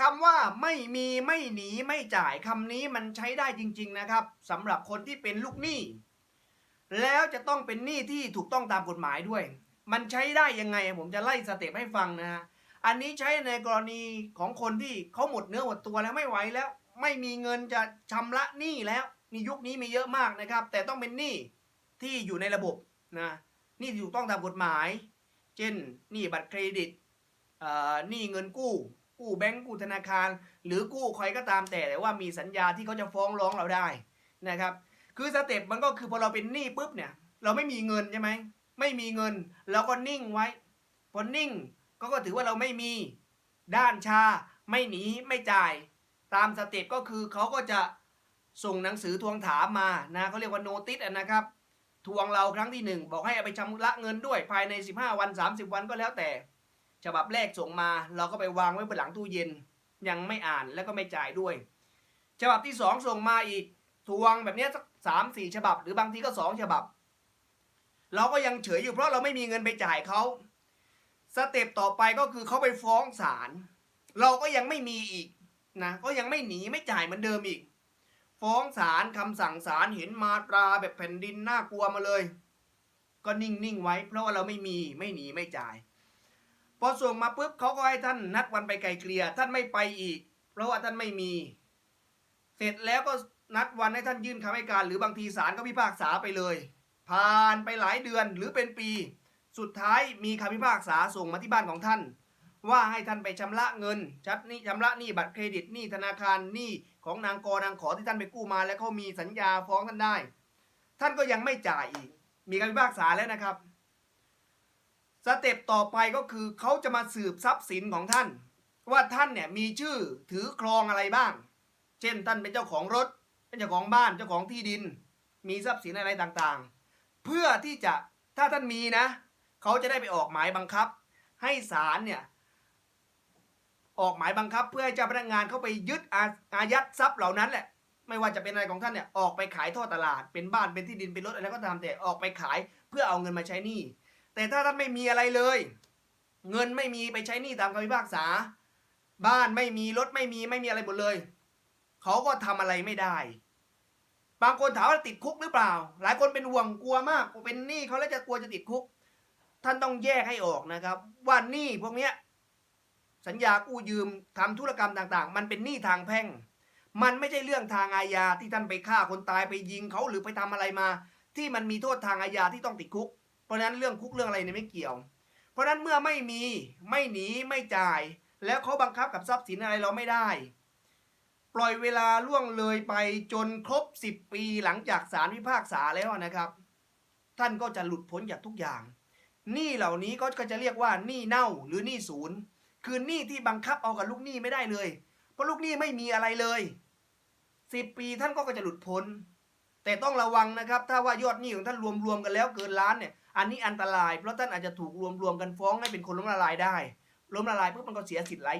คำว่าไม่มีไม่หนีไม่จ่ายคำนี้มันใช้ได้จริง ๆนะครับสำหรับคนที่เป็นลูกหนี้ แล้วจะต้องเป็นหนี้ที่ถูกต้องตามกฎหมายด้วย มันใช้ได้ยังไงผมจะไล่สเต็ปให้ฟังนะฮะอันนี้ใช้ในกรณีของคนที่เขาหมดเนื้อหมดตัวแล้วไม่ไหวแล้ว ไม่มีเงินจะชำระหนี้แล้วนี่ยุคนี้มีเยอะมากนะครับ แต่ต้องเป็นหนี้ที่อยู่ในระบบนะหนี้ที่ถูกต้องตามกฎหมาย เช่นหนี้บัตรเครดิตหนี้เงินกู้ กู้แบงก์กู้ธนาคาร หรือกู้ใครก็ตามแต่แต่ว่ามีสัญญาที่เขาจะฟ้องร้องเราได้นะครับ คือสเต็ปมันก็คือพอเราเป็นหนี้ปุ๊บเนี่ย เราไม่มีเงินใช่ไหมไม่มีเงินเราก็นิ่งไว้พอนิ่งก็ก็ถือว่าเราไม่มีด้านชาไม่หนีไม่จ่าย ตามสเต็ปก็คือเขาก็จะส่งหนังสือทวงถามมานะเขาเรียกว่าโนติสนะครับทวงเราครั้งที่หนึ่งบอกให้เอาไปชำระเงินด้วยภายใน 15 วัน 30 วันก็แล้วแต่ ฉบับแรกส่งมา เราก็ไปวางไว้บนหลังตู้เย็น ยังไม่อ่านแล้วก็ไม่จ่ายด้วย ฉบับที่สองส่งมาอีกทวงแบบนี้สักสามสี่ฉบับ หรือบางทีก็สองฉบับ เราก็ยังเฉยอยู่เพราะเราไม่มีเงินไปจ่ายเขาสเต็ปต่อไปก็คือเขาไปฟ้องศาลเราก็ยังไม่มีอีกนะก็ยังไม่หนีไม่จ่ายเหมือนเดิมอีก ฟ้องศาลคำสั่งศาลเห็นมาตราแบบแผ่นดินน่ากลัวมาเลย ก็นิ่งๆไว้ เพราะว่าเราไม่มีไม่หนีไม่จ่าย อส่งมาปุ๊บเขาก็ให้ท่านนัดวันไปไกลเกลี่ยท่านไม่ไปอีก เพราะว่าท่านไม่มี เสร็จแล้วก็นัดวันให้ท่านยื่นคำให้การ หรือบางทีศาลก็พิพากษาไปเลย ผ่านไปหลายเดือนหรือเป็นปี สุดท้ายมีคำพิพากษาส่งมาที่บ้านของท่าน ว่าให้ท่านไปชำระเงินชัดนี่ชำระหนี้บัตรเครดิตหนี้ธนาคารหนี้ของนางกอนางขอที่ท่านไปกู้มา แล้วเขามีสัญญาฟ้องท่านได้ ท่านก็ยังไม่จ่ายอีก มีคำพิพากษาแล้วนะครับ สเต็ปต่อไปก็คือเขาจะมาสืบทรัพย์สินของท่าน ว่าท่านเนี่ยมีชื่อถือครองอะไรบ้าง เช่นท่านเป็นเจ้าของรถ เป็นเจ้าของบ้านเจ้าของที่ดิน มีทรัพย์สินอะไรต่างๆ เพื่อที่จะถ้าท่านมีนะเขาจะได้ไปออกหมายบังคับ ให้ศาลเนี่ยออกหมายบังคับ เพื่อให้เจ้าพนักงานเข้าไปยึดอาอายัดทรัพย์เหล่านั้นแหละไม่ว่าจะเป็นอะไรของท่านเนี่ยออกไปขายท่อตลาดเป็นบ้านเป็นที่ดินเป็นรถอะไรก็ตามแต่ออกไปขายเพื่อเอาเงินมาใช้หนี้ แต่ถ้าท่านไม่มีอะไรเลย เงินไม่มีไปใช้หนี้ตามคำพิพากษา บ้านไม่มีรถไม่มีไม่มีอะไรหมดเลย เขาก็ทำอะไรไม่ได้ บางคนถามว่าติดคุกหรือเปล่า หลายคนเป็นห่วงกลัวมากเป็นหนี้เขาแล้วจะกลัวจะติดคุก ท่านต้องแยกให้ออกนะครับ ว่าหนี้พวกเนี้ยสัญญากู้ยืมทำธุรกรรมต่างๆ มันเป็นหนี้ทางแพ่ง มันไม่ใช่เรื่องทางอาญาที่ท่านไปฆ่าคนตายไปยิงเขาหรือไปทำอะไรมา ที่มันมีโทษทางอาญาที่ต้องติดคุก ราะฉะนั้นเรื่องคุกเรื่องอะไรเนี่ยไม่เกี่ยว เพราะฉะนั้นเมื่อไม่มีไม่หนีไม่จ่าย แล้วเขาบังคับกับทรัพย์สินอะไรเราไม่ได้ ปล่อยเวลาล่วงเลยไปจนครบ 10 ปีหลังจากศาลพิพากษาแล้วนะครับ ท่านก็จะหลุดพ้นจากทุกอย่างหนี้เหล่านี้ก็จะเรียกว่าหนี้เน่าหรือหนี้ศูนย์คือหนี้ที่บังคับเอากับลูกหนี้ไม่ได้เลย เพราะลูกหนี้ไม่มีอะไรเลย 10 ปีท่านก็จะหลุดพ้น แต่ต้องระวังนะครับ ถ้าว่ายอดหนี้ของท่านรวมๆกันแล้วเกินล้านเนี่ย อันนี้อันตราย เพราะท่านอาจจะถูกรวมๆกันฟ้องให้เป็นคนล้มละลายได้ ล้มละลายปุ๊บมันก็เสียสิทธิ์หลาย